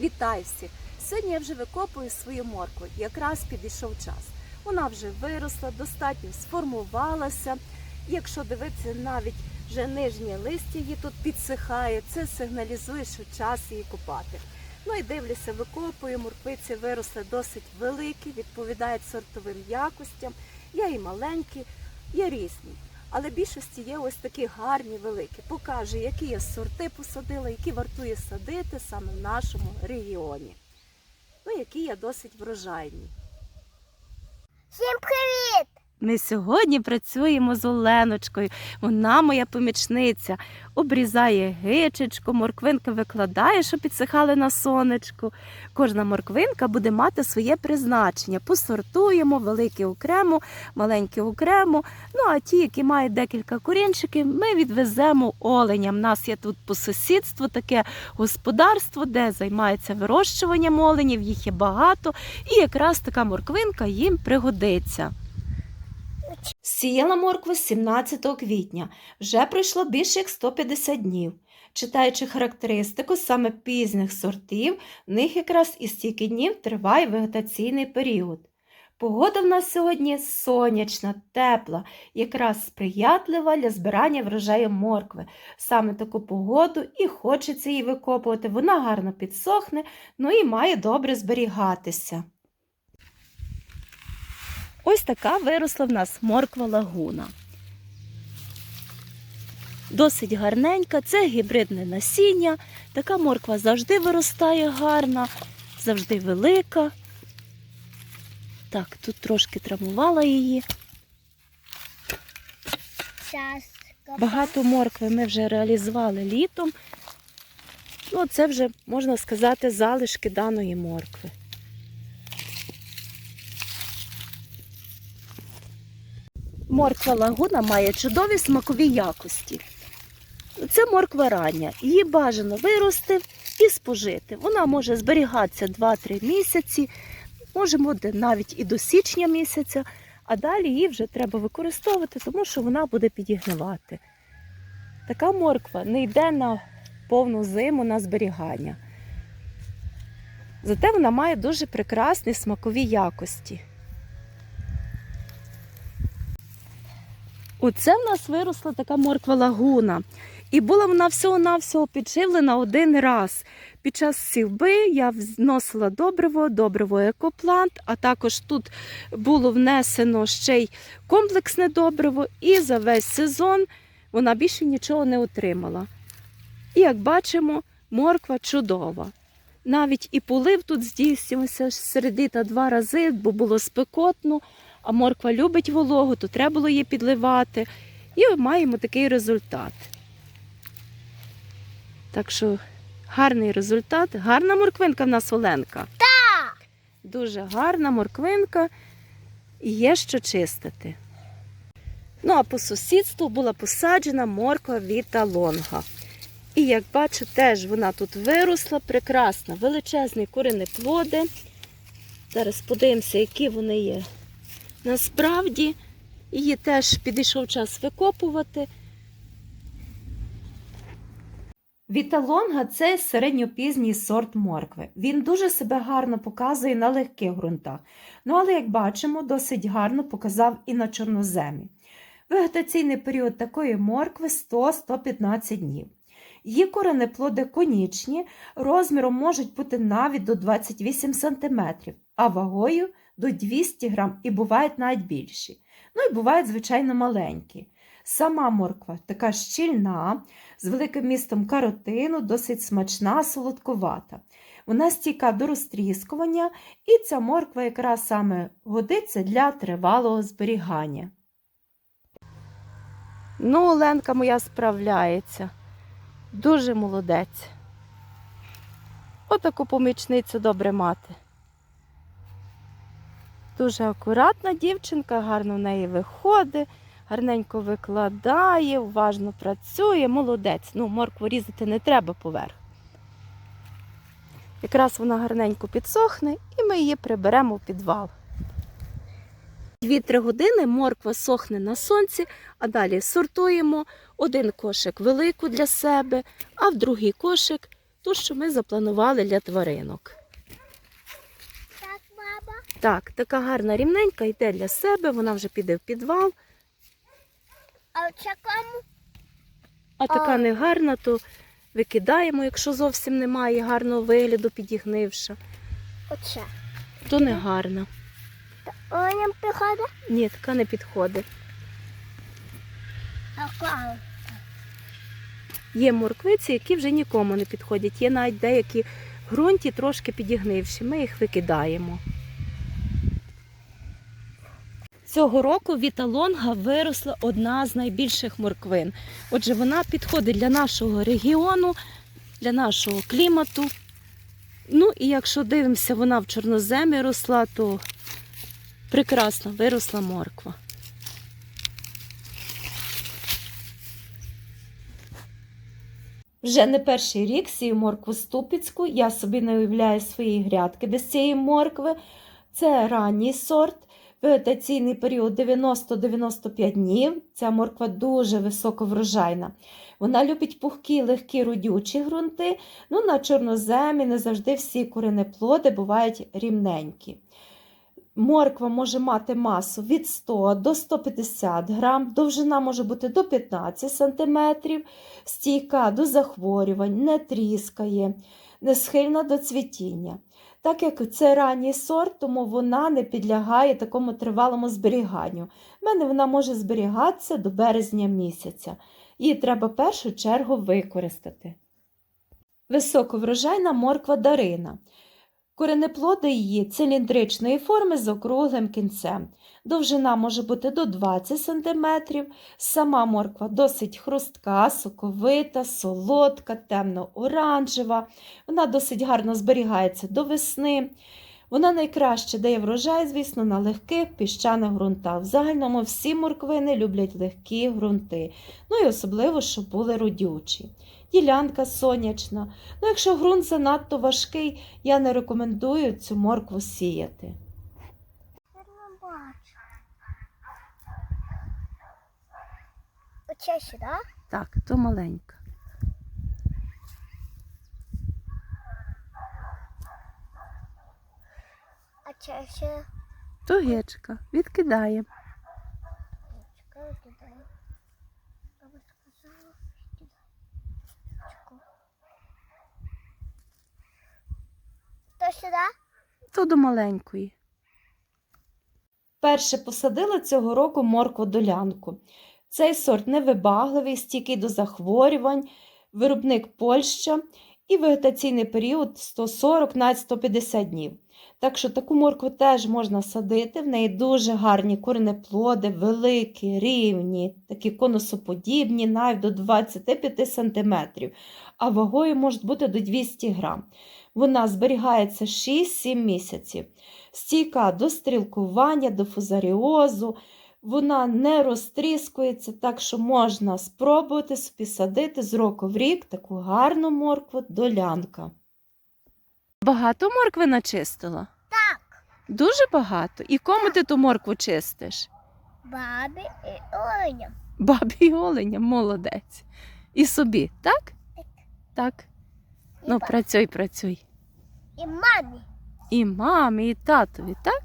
Вітаю всіх! Сьогодні я вже викопую свою моркву. Якраз підійшов час. Вона вже виросла, достатньо сформувалася. Якщо дивитися, навіть вже нижнє листя її тут підсихає, це сигналізує, що час її копати. Ну і дивлюся, викопую, морквиці виросли досить великі, відповідають сортовим якостям. Є і маленькі, є різні. Але більшості є ось такі гарні, великі. Покаже, які я сорти посадила, які вартує садити саме в нашому регіоні. Ну, які є досить врожайні. Ми сьогодні працюємо з Оленочкою. Вона моя помічниця. Обрізає гичечку, морквинки викладає, щоб підсихали на сонечку. Кожна морквинка буде мати своє призначення. Посортуємо великі окремо, маленькі окремо. Ну а ті, які мають декілька корінчиків, ми відвеземо оленям. У нас є тут по сусідству таке господарство, де займається вирощуванням оленів, їх є багато, і якраз така морквинка їм пригодиться. Сіяла моркву 17 квітня. Вже пройшло більше як 150 днів. Читаючи характеристику саме пізніх сортів, в них якраз і стільки днів триває вегетаційний період. Погода в нас сьогодні сонячна, тепла, якраз сприятлива для збирання врожаю моркви. Саме таку погоду і хочеться її викопувати. Вона гарно підсохне, ну і має добре зберігатися. Ось така виросла в нас морква лагуна. Досить гарненька, це гібридне насіння. Така морква завжди виростає гарна, завжди велика. Так, тут трошки травмувала її. Багато моркви ми вже реалізували літом. Ну, це вже, можна сказати, залишки даної моркви. Морква лагуна має чудові смакові якості. Це морква рання. Її бажано вирости і спожити. Вона може зберігатися 2-3 місяці, може бути навіть і до січня місяця, а далі її вже треба використовувати, тому що вона буде підігнивати. Така морква не йде на повну зиму на зберігання. Зате вона має дуже прекрасні смакові якості. Оце в нас виросла така морква лагуна. І була вона всього-навсього підживлена один раз. Під час сівби я вносила добриво, добриво екоплант, а також тут було внесено ще й комплексне добриво, і за весь сезон вона більше нічого не отримала. І як бачимо, морква чудова. Навіть і полив тут здійснювався серед літа два рази, бо було спекотно, а морква любить вологу, то треба було її підливати. І маємо такий результат. Так що гарний результат, гарна морквинка в нас Оленка. Так! Дуже гарна морквинка і є що чистити. Ну, а по сусідству була посаджена морква Віта Лонга. І як бачу, теж вона тут виросла, прекрасна, величезні коренеплоди. Зараз подивимося, які вони є. Насправді, її теж підійшов час викопувати. Віталонга це середньопізній сорт моркви. Він дуже себе гарно показує на легких ґрунтах. Ну, але, як бачимо, досить гарно показав і на чорноземі. Вегетаційний період такої моркви 100-115 днів. Її коренеплоди конічні, розміром можуть бути навіть до 28 см, а вагою до 200 г і бувають навіть більші. Ну і бувають, звичайно, маленькі. Сама морква така щільна, з великим містом каротину, досить смачна, солодкувата. Вона стійка до розтріскування, і ця морква якраз саме годиться для тривалого зберігання. Ну, Оленка моя справляється. Дуже молодець. Отаку помічницю добре мати. Дуже акуратна дівчинка, гарно в неї виходить, гарненько викладає, уважно працює, молодець. Ну, моркву різати не треба поверх. Якраз вона гарненько підсохне і ми її приберемо в підвал. Дві-три години морква сохне на сонці, а далі сортуємо один кошик велику для себе, а в другий кошик ту, що ми запланували для тваринок. Так, така гарна рівненька йде для себе, вона вже піде в підвал. А в чакому? А така А. негарна, то викидаємо, якщо зовсім немає гарного вигляду, підігнивши. Оце. То не гарна. Оня приходить? Ні, така не підходить. Така. Є морквиці, які вже нікому не підходять. Є навіть деякі в ґрунті трошки підігнивші. Ми їх викидаємо. Цього року віталонга виросла одна з найбільших морквин. Отже, вона підходить для нашого регіону, для нашого клімату. Ну і якщо дивимося, вона в чорноземі росла, то прекрасно виросла морква. Вже не перший рік сію моркву ступіцьку. Я собі не уявляю свої грядки без цієї моркви. Це ранній сорт, вегетаційний період 90-95 днів. Ця морква дуже високоврожайна. Вона любить пухкі, легкі родючі ґрунти. Ну, на чорноземі не завжди всі коренеплоди бувають рівненькі. Морква може мати масу від 100 до 150 грам, довжина може бути до 15 см, стійка до захворювань, не тріскає, не схильна до цвітіння. Так як це ранній сорт, тому вона не підлягає такому тривалому зберіганню. В мене вона може зберігатися до березня місяця. Її треба в першу чергу використати. Високоврожайна морква дарина. Коренеплоди її циліндричної форми з округлим кінцем. Довжина може бути до 20 см. Сама морква досить хрустка, соковита, солодка, темно-оранжева. Вона досить гарно зберігається до весни. Вона найкраще дає врожай, звісно, на легких піщаних ґрунтах. В загальному всі морквини люблять легкі ґрунти, ну і особливо, щоб були родючі. Ділянка сонячна. Ну, якщо ґрунт занадто важкий, я не рекомендую цю моркву сіяти. Оце сюди? Так, то маленька. А це ще То гечка. Відкидаємо. То сюди? то до маленької. Перше посадила цього року моркву долянку. Цей сорт невибагливий, стійкий до захворювань, виробник Польща і вегетаційний період 140 навіть 150 днів. Так що таку моркву теж можна садити. В неї дуже гарні коренеплоди, великі, рівні, такі конусоподібні, навіть до 25 см, а вагою можуть бути до 200 грам. Вона зберігається 6-7 місяців. Стійка до стрілкування, до фузаріозу. Вона не розтріскується, так що можна спробувати собі садити з року в рік таку гарну моркву долянка. Багато моркви начистила? Так. Дуже багато. І кому ти ту моркву чистиш? Бабі і Оленя. Бабі і оленя, молодець. І собі, так? Так. І, Ну, ба- працюй, працюй. і мамі. І мамі, і татові, так?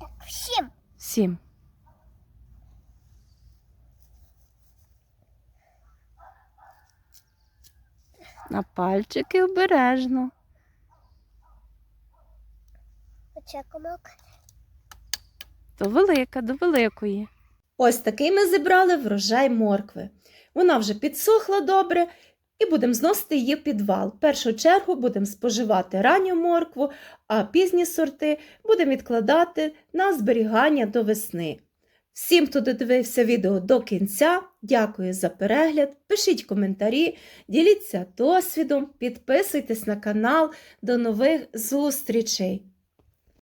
Так, всім. Всім. На пальчики обережно. Оце комок. То велика до великої. Ось такий ми зібрали врожай моркви. Вона вже підсохла добре і будемо зносити її в підвал. В першу чергу будемо споживати ранню моркву, а пізні сорти будемо відкладати на зберігання до весни. Всім, хто додивився відео до кінця, дякую за перегляд. Пишіть коментарі, діліться досвідом, підписуйтесь на канал. До нових зустрічей!